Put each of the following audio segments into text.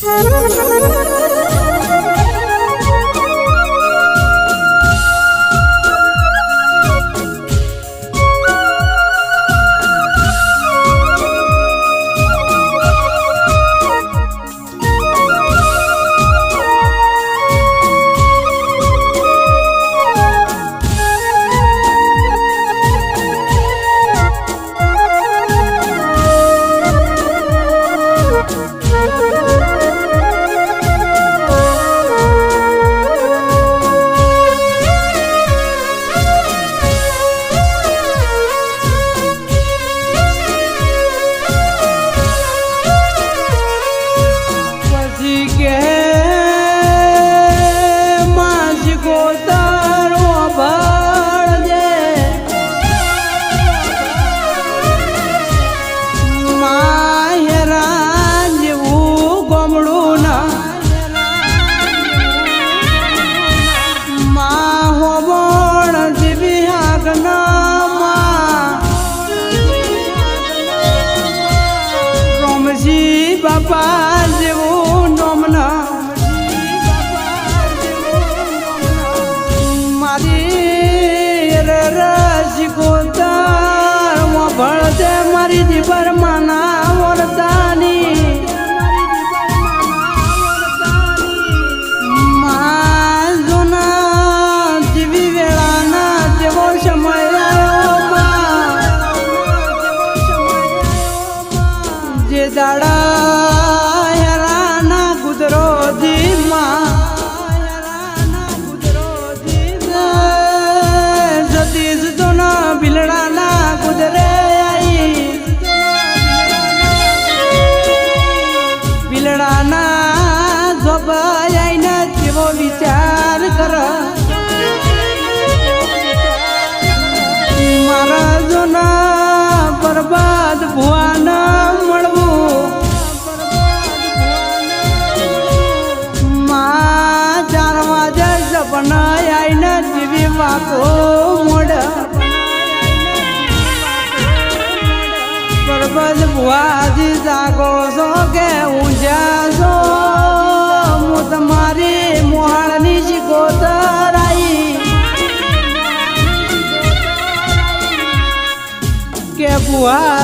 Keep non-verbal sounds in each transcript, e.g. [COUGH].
oh [LAUGHS] you. Lord. બરબાદ ભુવાના મળવું. માં ચારમાં જ સપના આઈને જીવી વાકો મોડ બરબાદ ભુવાજી જાગો છો કે હું Wow.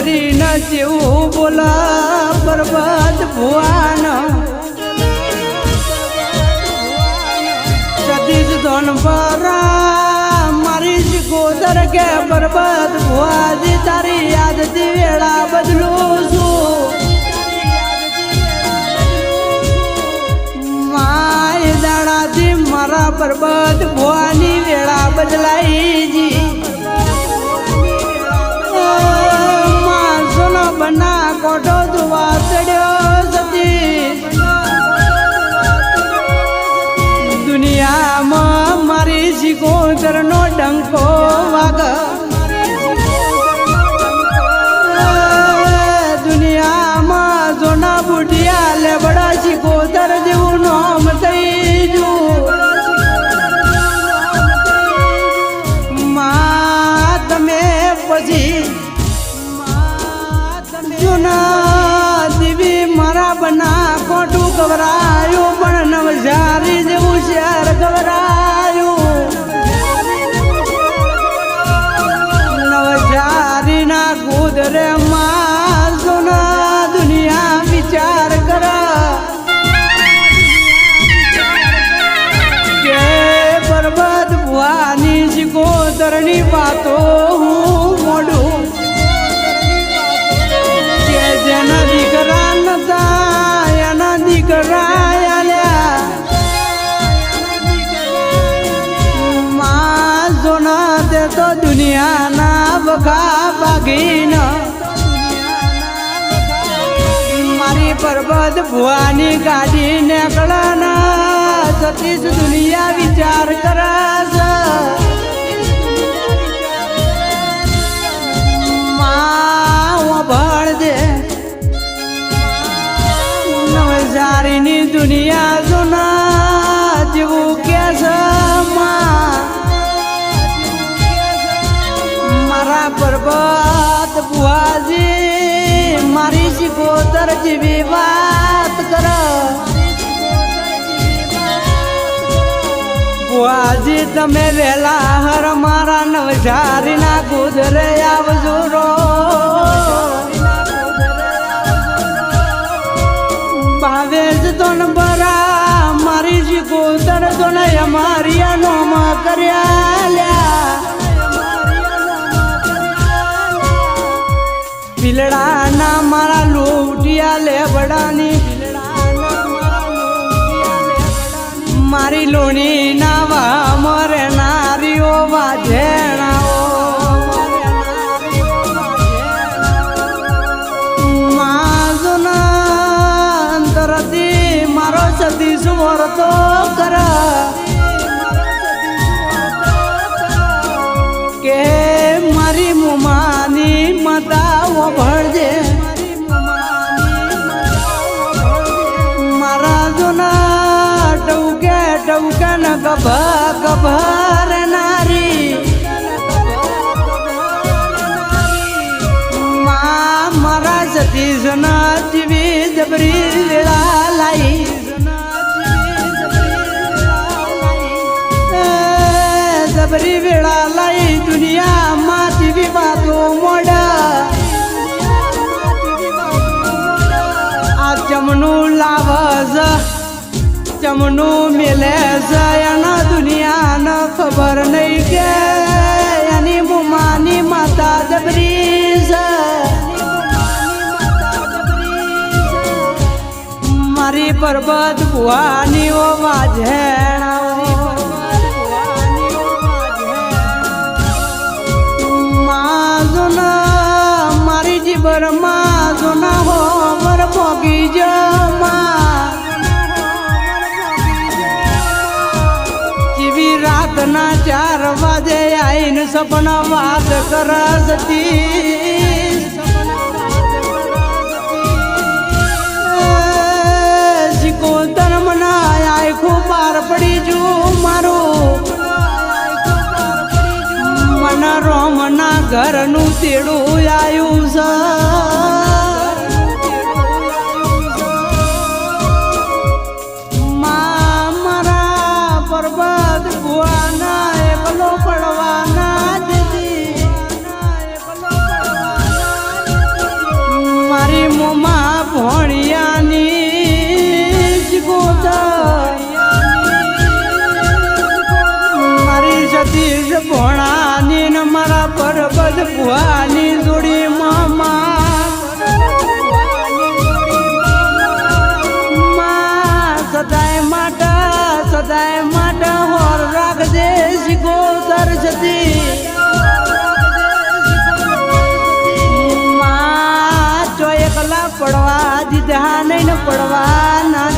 છોકરીના જેવું બોલા, બરબાદ ભુવાન. સતીશ ધોનપરા મારી જ ગોદર કે બરબાદ ભુવાજી તારી યાદથી વેળા બદલું છું. માય દાડાથી મારા બરબાદ ભુવા ડંકો વાગ. દુનિયામાં જોના બુઢિયા લેબડા શીખોતર જેવું નામ થઈ જુ મા તમે પછી જુના દીવી મારા બના કોટું ગવરા. વખા બાગીન. મારી પરબત ભુવાની ગાડી નીકળના. સતીશ દુનિયા વિચાર કરસ ભણ દુનિયા મારા પર્વત બુઆજી મારી શિકોતર જેવી વાત કર. બુઆજી તમે વેલા હર મારા નવસારીના ગુજરે આવજો રો. ભાવેશ તો બરા મારી શિકોતર તો ને અમારી નોમાં કર્યા. લોટિયા લેબડાની મારી લોણી નાવા મરે નારીઓ વાજેણાઓ. મારો સતીશ વર્તો કર. કે મારી મુમાની મતાઓ ભળજે. ટવકે ન ગભા ગભર નારી માં મારા સતીશ ના ચમનું મિલે છે એના દુનિયાને ખબર નહીં કે એની મુમાની માતા જબરી છે. મારી પરબત ભુવાની ઓ વાજેણા સપના વાત કરસતી સિકોતર મના આખું પાર પડી જુ મારું. મન રોમના ઘરનું તેડું આવ્યું છે. દીધા નહીં ને પડવા ના